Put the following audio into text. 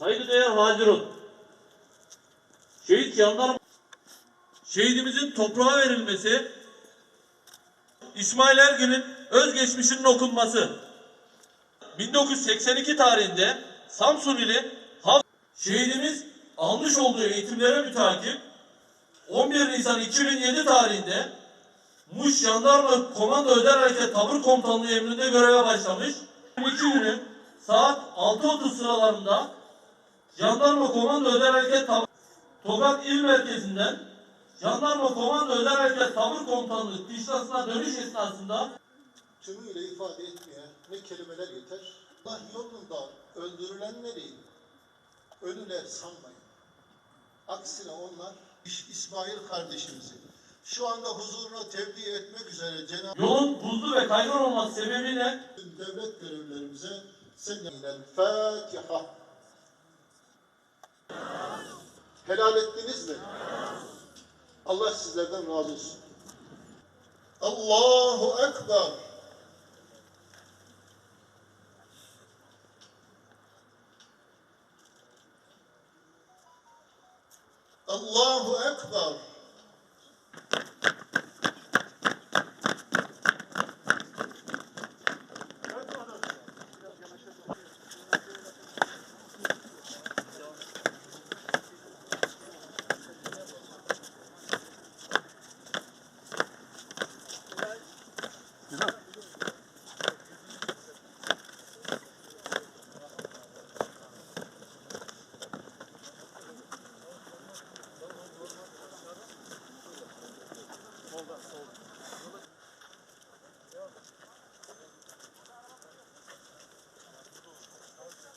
Saygıdeğer Hadirun. Şehit jandarma şehidimizin toprağa verilmesi İsmail Ergün'ün özgeçmişinin okunması 1982 tarihinde Samsun ili Hav şehidimiz almış olduğu eğitimlere mütakip 11 Nisan 2007 tarihinde Muş Jandarma Komando Özel Hareket Tabur Komutanlığı emrinde göreve başlamış. 22 günü saat 6.30 sıralarında Jandarma Komando Özel Hareket Tabur Tokat İl Merkezi'nden Jandarma Komando Özel Hareket Tabur Komutanlığı kışlasına dönüş esnasında tümüyle ifade etmeye ne kelimeler yeter. Allah yolunda öldürülenleri ölüler sanmayın. Aksine onlar İsmail kardeşimizi şu anda huzuruna tevdi etmek üzere Cenab-ı yolun buzlu ve kaygan olması sebebiyle devlet görevlerimize sen Fatiha. Helal ettiniz mi? Allah sizlerden razı olsun. Allahu Ekber. Allahu Ekber. sold, that sold.